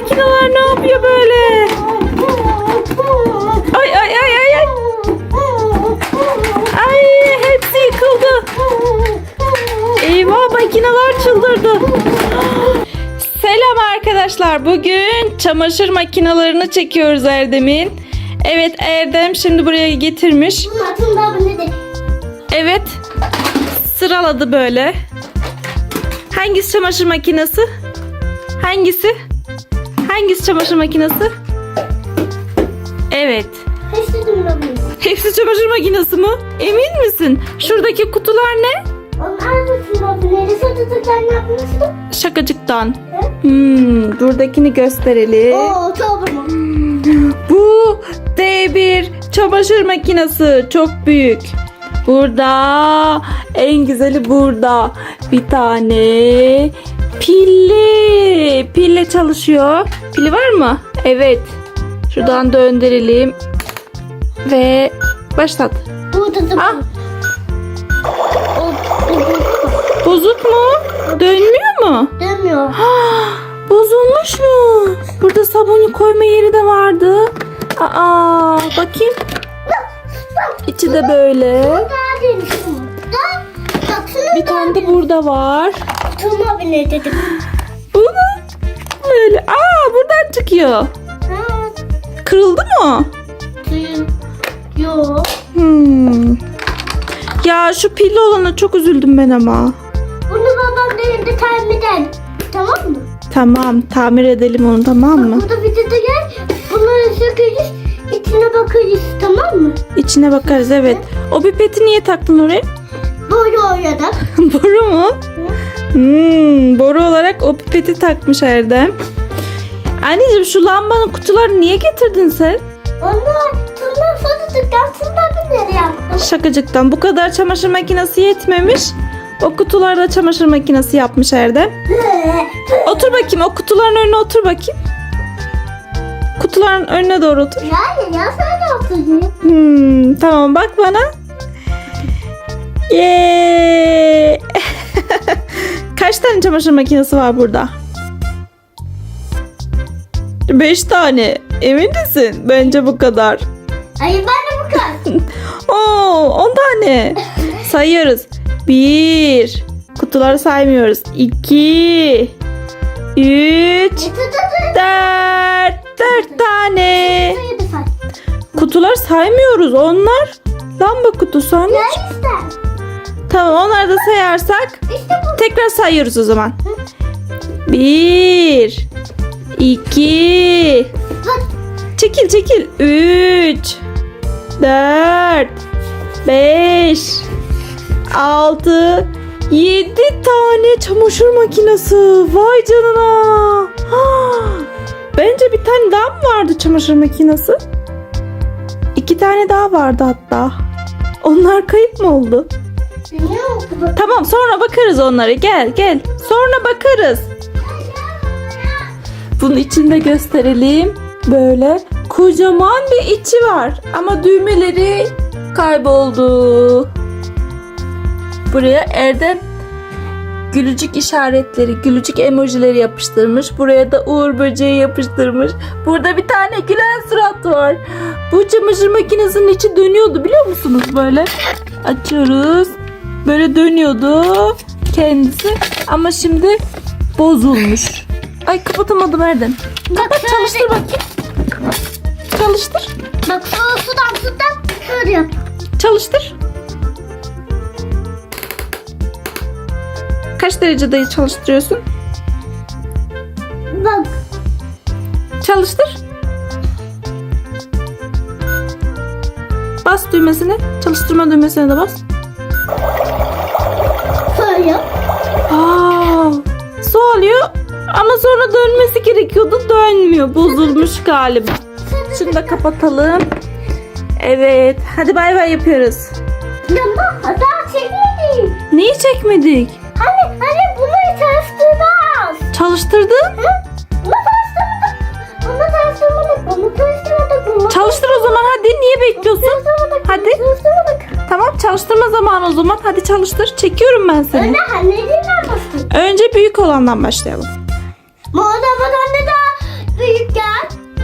makineler ne yapıyor böyle? Ay ay ay ay ay. Ay hepsi yıkıldı. Eyvah makineler çıldırdı. Selam arkadaşlar. Bugün çamaşır makinalarını çekiyoruz Erdem'in. Evet Erdem şimdi buraya getirmiş. Evet. Sıraladı böyle. Hangisi çamaşır makinesi? Hangisi? Hangisi çamaşır makinesi? Evet. Hepsi durmalıyız. Hepsi çamaşır makinesi mi? Emin misin? Şuradaki kutular ne? Onlar da. Neresi tutuklarını yapmıştım? Şakacıktan. Hmm, buradakini gösterelim. Oo, mu? Bu D1 çamaşır makinesi çok büyük. Burada en güzeli burada. Bir tane pilli. Pille çalışıyor. Pili var mı? Evet. Şuradan döndürelim. Ve başlat. Burada da Ah. Bozuk mu? Dönmüyor mu? Dönmüyor. Bozulmuş mu? Burada sabunu koyma yeri de vardı. Aa, bakayım. İçi de böyle. Bir tane de burada var. Tuma bile dedim. Bu da böyle. Aa, buradan çıkıyor. Ha, Kırıldı mı? Yok. Hmm. Ya şu pilli olana çok üzüldüm ben ama. Bunu babam elinde termiden. Tamam mı? Tamam, tamir edelim onu tamam mı? Burada bir de gel. Bunları sökeriz. içine bakarız. Tamam mı? İçine bakarız evet. O pipeti niye taktın oraya? Böyle oynadık. boru mu? Hmm, boru olarak o pipeti takmış Erdem. Anneciğim şu lambanın kutularını niye getirdin sen? Onlar tırnak fazladıktan tırnak binleri yaptım. Şakacıktan bu kadar çamaşır makinesi yetmemiş. O kutularda çamaşır makinesi yapmış Erdem. Otur bakayım o kutuların önüne otur bakayım. Kutuların önüne doğru otur. Yani ya sen oturuyorsun. Hmm, tamam bak bana. Yeee. Kaç tane çamaşır makinesi var burada? Beş tane. Emin misin? Bence bu kadar. Ay ben de bu kadar. Oo, on tane. Sayıyoruz. Bir. Kutuları saymıyoruz. İki. Üç. Dört. Dört tane. Kutular saymıyoruz. Onlar lamba kutusu anne. Tamam onları da sayarsak tekrar sayıyoruz o zaman. Bir. iki. Çekil çekil. Üç. Dört. Beş. Altı. Yedi tane çamaşır makinesi. Vay canına. Bence bir tane daha mı vardı çamaşır makinesi? İki tane daha vardı hatta. Onlar kayıp mı oldu? Tamam sonra bakarız onlara. Gel gel. Sonra bakarız. Bunun içinde gösterelim. Böyle kocaman bir içi var. Ama düğmeleri kayboldu. Buraya Erdem gülücük işaretleri, gülücük emojileri yapıştırmış. Buraya da uğur böceği yapıştırmış. Burada bir tane gülen surat var. Bu çamaşır makinesinin içi dönüyordu biliyor musunuz böyle? Açıyoruz. Böyle dönüyordu kendisi. Ama şimdi bozulmuş. Ay kapatamadım Erdem. Bak Bak çalıştır bakayım. Çalıştır. Bak su, sudan sudan şöyle yap. Çalıştır. Kaç derecede çalıştırıyorsun? Bak. Çalıştır. Bas düğmesine. Çalıştırma düğmesine de bas. Ama sonra dönmesi gerekiyordu. Dönmüyor. Bozulmuş galiba. Şunu da kapatalım. Evet. Hadi bay bay yapıyoruz. Ya bak daha çekmedi. Neyi çekmedik? Hani hani bunu çalıştırmaz. Çalıştırdın. Hı? Bunu çalıştırmadık. Bunu çalıştırmadık. Bunu çalıştırmadık. Bunu Çalıştır o zaman hadi. Niye bekliyorsun? Hadi. Çalıştırmadık. Tamam çalıştırma zamanı o zaman. Hadi çalıştır. Çekiyorum ben seni. Önce bastın. Önce büyük olandan başlayalım.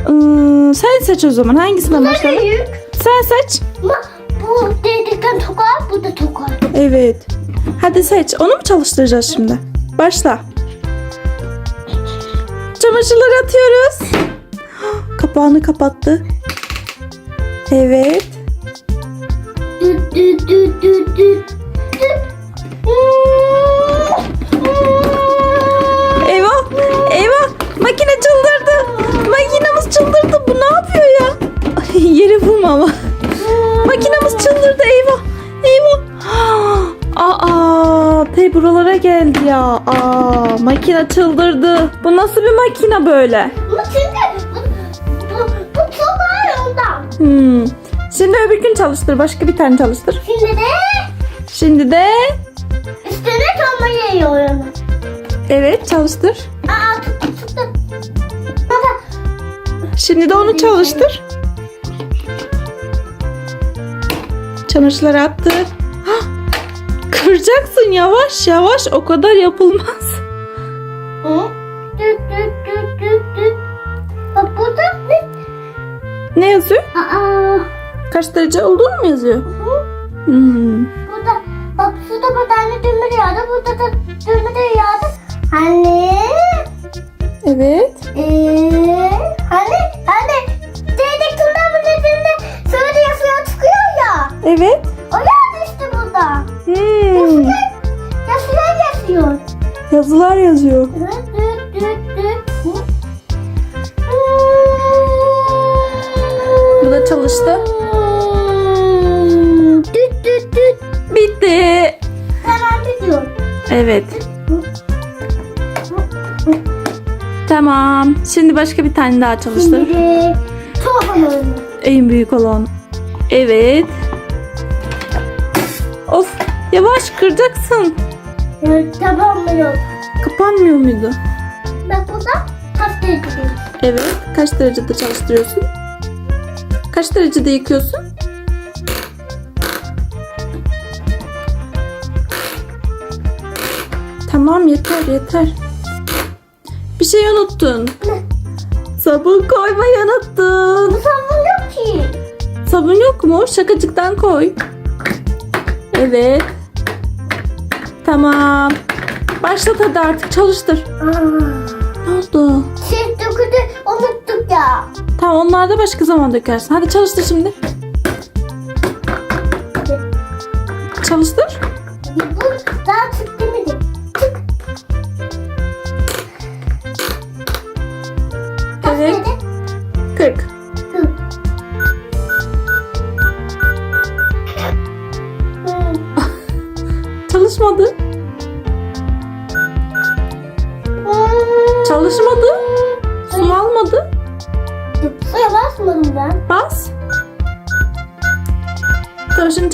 Bunu. Sen seç o zaman. Hangisinden başlayalım? Büyük. Sen seç. Bu dedikten tokar, bu da tokar. Evet. Hadi seç. Onu mu çalıştıracağız şimdi? Başla. Çamaşırları atıyoruz. Kapağını kapattı. Evet. Düt düt düt düt düt. Ne yapıyor ya? Ay, Yere vurma ama. Makinamız çıldırdı. Eyvah. Eyvah. Aa, te buralara geldi ya. Aa, makine çıldırdı. Bu nasıl bir makine böyle? Bu çünkü bu, bu, bu ondan. Hmm. Şimdi öbür gün çalıştır. Başka bir tane çalıştır. Şimdi de Şimdi de üstüne tomba yiyorum. evet çalıştır. Aa Şimdi de onu çalıştır. Çamaşırları attı. Hah! Kıracaksın yavaş yavaş o kadar yapılmaz. Ne? Yazıyor? Aa. Kaç derece olduğunu mu yazıyor? Hı? Hmm. Burada bak şurada bir tane düğme Çalıştı. Düt düt düt. Bitti. Hemen bitiyor. Evet. Tamam. Şimdi başka bir tane daha çalıştır. Şimdi tohum oyunu. En büyük olan. Evet. Of. Yavaş kıracaksın. Evet, tamam mı yok? Kapanmıyor muydu? Bak burada kaç derece Evet. Kaç derecede çalıştırıyorsun? Kaç derecede yıkıyorsun? Tamam yeter yeter. Bir şey unuttun. Sabun koymayı unuttun. Bu sabun yok ki. Sabun yok mu? Şakacıktan koy. Evet. Tamam. Başlat hadi artık çalıştır. Aa, Ne oldu? döküldü unuttuk ya. Tamam onlar da başka zaman dökersin. Hadi çalıştır şimdi.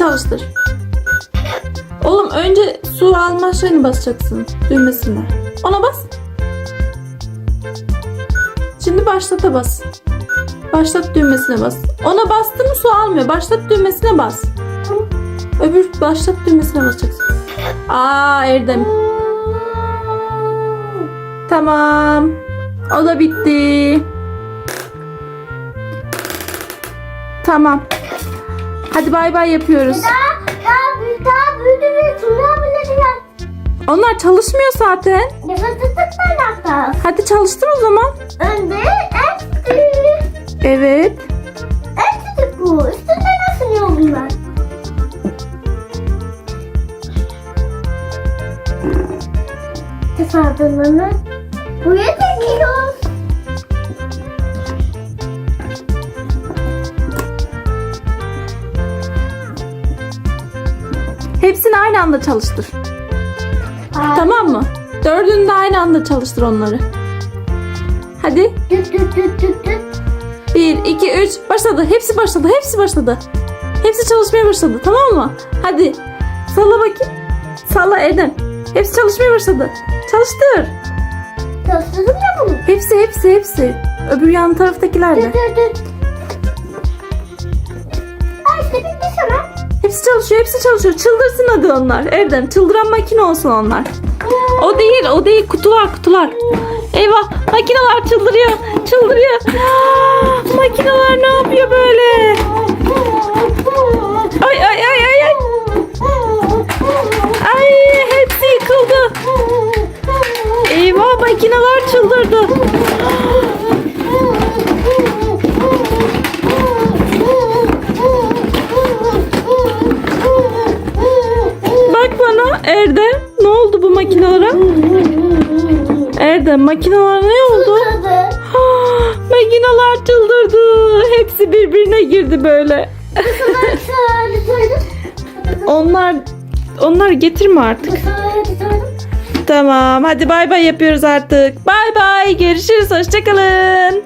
Çalıştır. Oğlum önce su alma şeyini basacaksın. Düğmesine. Ona bas. Şimdi başlata bas. Başlat düğmesine bas. Ona bastın mı su almıyor. Başlat düğmesine bas. Öbür başlat düğmesine basacaksın. Aa Erdem. Tamam. O da bitti. Tamam. Hadi bay bay yapıyoruz. Daha, daha büyük, daha büyüdü ve suya bile Onlar çalışmıyor zaten. Nefes tutmayacaklar. Hadi çalıştır o zaman. Önde küçük. Evet. Küçük bu. Üstünde nasıl yiyor bunlar? Tesadüfünü buraya çekiyoruz. Hepsini aynı anda çalıştır. Tamam mı? Dördünü de aynı anda çalıştır onları. Hadi. Düt düt düt düt düt. Bir, iki, üç. Başladı. Hepsi başladı. Hepsi başladı. Hepsi çalışmaya başladı. Tamam mı? Hadi. Salla bakayım. Salla Erdem. Hepsi çalışmaya başladı. Çalıştır. Çalıştırdım ya bunu. Hepsi, hepsi, hepsi. Öbür yan taraftakiler de. Düt düt düt. Ay işte bitti sana. Hepsi çalışıyor, hepsi çalışıyor. Çıldırsın hadi onlar. Erdem, çıldıran makine olsun onlar. O değil, o değil. Kutular, kutular. Eyvah, makineler çıldırıyor, çıldırıyor. makineler ne yapıyor böyle? Ay ay ay. Ay Erdem makineler ne oldu? Ah, makineler çıldırdı. Hepsi birbirine girdi böyle. Onlar onlar getirme artık. Tamam hadi bay bay yapıyoruz artık. Bay bay görüşürüz hoşçakalın.